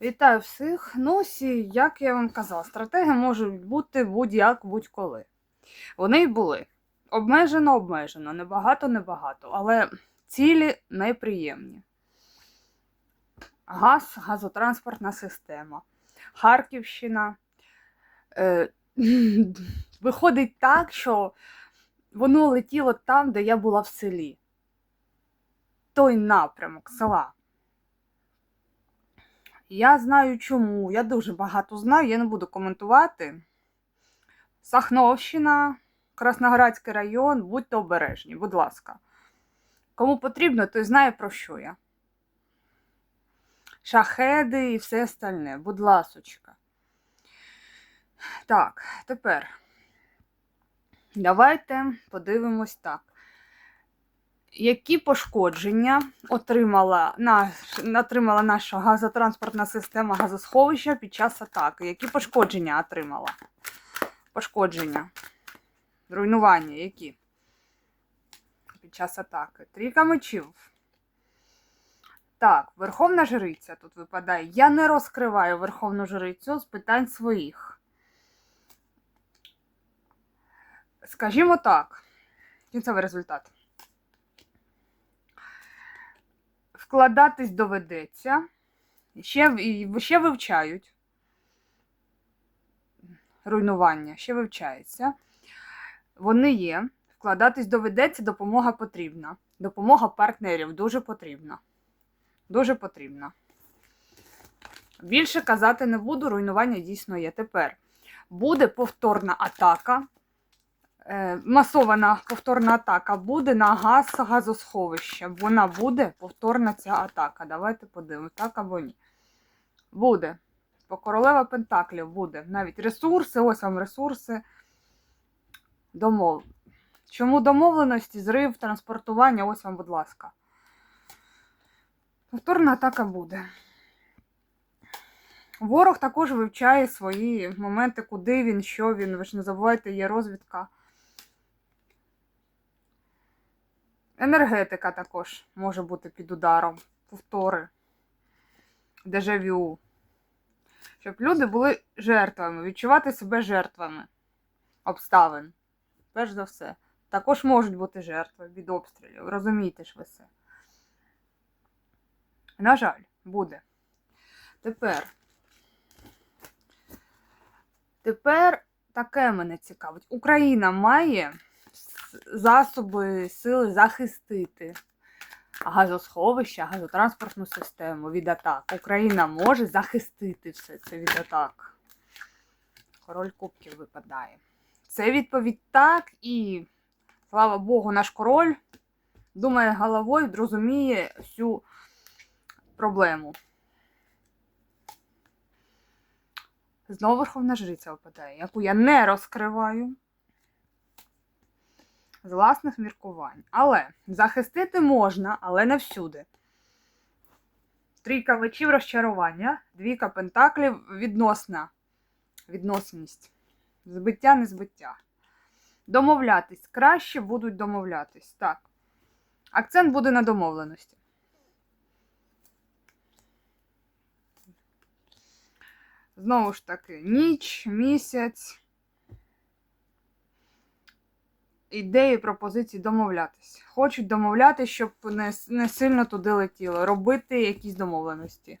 Вітаю всіх. Ну, сі, як я вам казала, стратегії можуть бути будь-як будь-коли. Вони й були. Обмежено, обмежено, небагато, небагато, але цілі неприємні. Газ, газотранспортна система, Харківщина. Е, виходить так, що воно летіло там, де я була в селі. Той напрямок села. Я знаю чому. Я дуже багато знаю, я не буду коментувати. Сахновщина, Красноградський район, будьте обережні, будь ласка. Кому потрібно, той знає про що я. Шахеди і все остальне, будь ласочка. Так, тепер давайте подивимось так. Які пошкодження отримала, наш, отримала наша газотранспортна система газосховища під час атаки? Які пошкодження отримала? Пошкодження. Руйнування які? Під час атаки. Трійка мечів. Так, Верховна Жриця тут випадає. Я не розкриваю Верховну Жрицю з питань своїх. Скажімо так, кінцевий результат. Вкладатись доведеться. Ще, ще вивчають руйнування, ще вивчається. Вони є. Вкладатись доведеться, допомога потрібна. Допомога партнерів дуже потрібна. Дуже потрібна. Більше казати не буду, руйнування дійсно є. Тепер буде повторна атака. Е, масована повторна атака буде на газ газосховище. Вона буде повторна ця атака. Давайте подивимось, так або ні. Буде. По королева Пентаклів буде. Навіть ресурси, ось вам ресурси. Домов. Чому домовленості, зрив, транспортування, ось вам, будь ласка. Повторна атака буде. Ворог також вивчає свої моменти, куди він, що він. Ви ж не забувайте, є розвідка. Енергетика також може бути під ударом. Повтори. Дежавю. Щоб люди були жертвами, відчувати себе жертвами обставин. Перш за все. Також можуть бути жертви від обстрілів. Розумієте ж ви це. На жаль, буде. Тепер. Тепер таке мене цікавить. Україна має засоби, сили захистити газосховища, газотранспортну систему від атак. Україна може захистити все це від атак. Король Кубків випадає. Це відповідь так, і, слава Богу, наш король думає головою, розуміє всю проблему. Знову Верховна Жриця випадає, яку я не розкриваю з власних міркувань. Але захистити можна, але не всюди. Трійка мечів розчарування, двійка пентаклів відносна відносність. Збиття, не збиття. Домовлятись. Краще будуть домовлятись. Так. Акцент буде на домовленості. Знову ж таки, ніч, місяць. Ідеї, пропозиції домовлятись. Хочуть домовляти, щоб не, не сильно туди летіло. Робити якісь домовленості.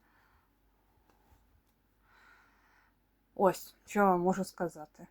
Ось, що я можу сказати.